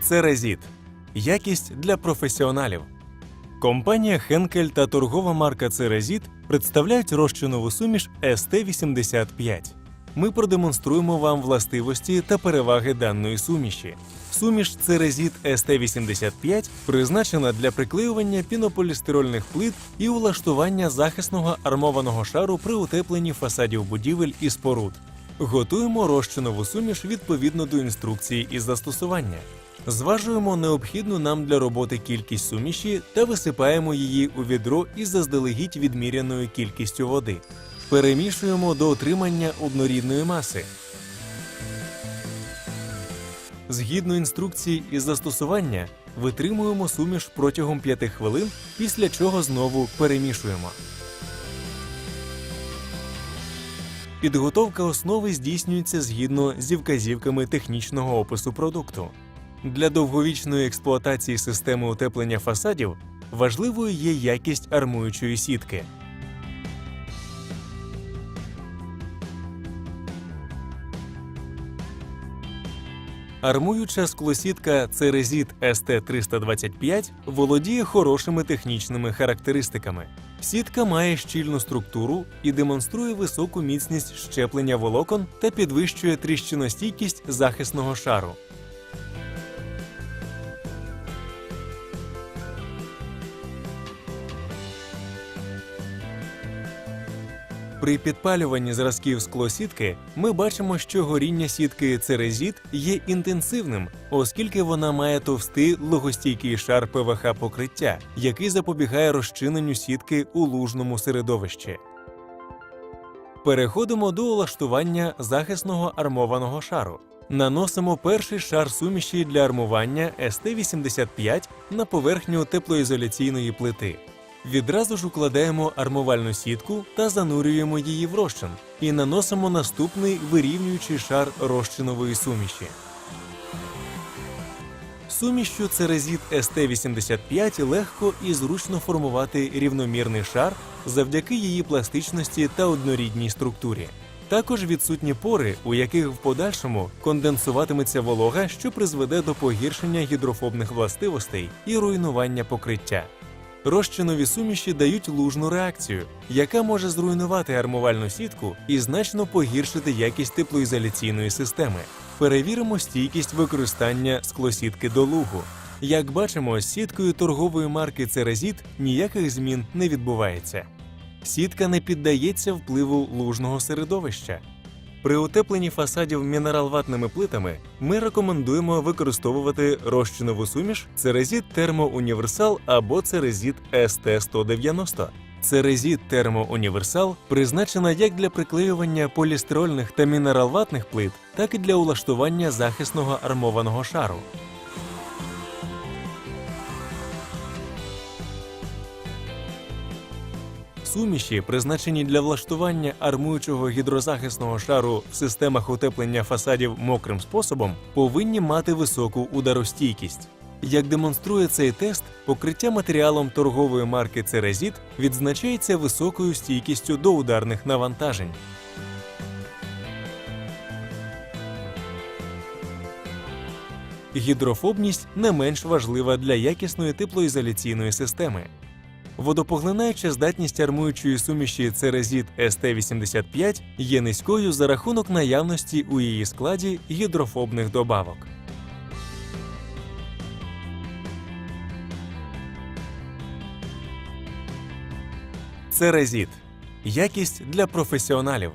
Церезіт. Якість для професіоналів. Компанія Хенкель та торгова марка Церезіт представляють розчинову суміш СТ-85. Ми продемонструємо вам властивості та переваги даної суміші. Суміш Церезіт СТ-85 призначена для приклеювання пінополістирольних плит і улаштування захисного армованого шару при утепленні фасадів будівель і споруд. Готуємо розчинову суміш відповідно до інструкції із застосування. Зважуємо необхідну нам для роботи кількість суміші та висипаємо її у відро із заздалегідь відміряною кількістю води. Перемішуємо до отримання однорідної маси. Згідно інструкції із застосування, витримуємо суміш протягом 5 хвилин, після чого знову перемішуємо. Підготовка основи здійснюється згідно зі вказівками технічного опису продукту. Для довговічної експлуатації системи утеплення фасадів важливою є якість армуючої сітки. Армуюча склосітка Церезіт ST325 володіє хорошими технічними характеристиками. Сітка має щільну структуру і демонструє високу міцність щеплення волокон та підвищує тріщиностійкість захисного шару. При підпалюванні зразків склосітки ми бачимо, що горіння сітки Церезіт є інтенсивним, оскільки вона має товстий логостійкий шар ПВХ покриття, який запобігає розчиненню сітки у лужному середовищі. Переходимо до улаштування захисного армованого шару. Наносимо перший шар суміші для армування СТ-85 на поверхню теплоізоляційної плити. Відразу ж укладаємо армувальну сітку та занурюємо її в розчин і наносимо наступний вирівнюючий шар розчинової суміші. Сумішю Церезіт СТ-85 легко і зручно формувати рівномірний шар завдяки її пластичності та однорідній структурі. Також відсутні пори, у яких в подальшому конденсуватиметься волога, що призведе до погіршення гідрофобних властивостей і руйнування покриття. Розчинові суміші дають лужну реакцію, яка може зруйнувати армувальну сітку і значно погіршити якість теплоізоляційної системи. Перевіримо стійкість використання склосітки до лугу. Як бачимо, з сіткою торгової марки Церезіт ніяких змін не відбувається. Сітка не піддається впливу лужного середовища. При утепленні фасадів мінералватними плитами ми рекомендуємо використовувати розчинову суміш Церезіт Термоуніверсал або Церезіт СТ-190. Церезіт Термоуніверсал призначена як для приклеювання полістирольних та мінералватних плит, так і для улаштування захисного армованого шару. Суміші, призначені для влаштування армуючого гідрозахисного шару в системах утеплення фасадів мокрим способом, повинні мати високу ударостійкість. Як демонструє цей тест, покриття матеріалом торгової марки Церезіт відзначається високою стійкістю до ударних навантажень. Гідрофобність не менш важлива для якісної теплоізоляційної системи. Водопоглинаюча здатність армуючої суміші Церезіт СТ-85 є низькою за рахунок наявності у її складі гідрофобних добавок. Церезіт якість для професіоналів.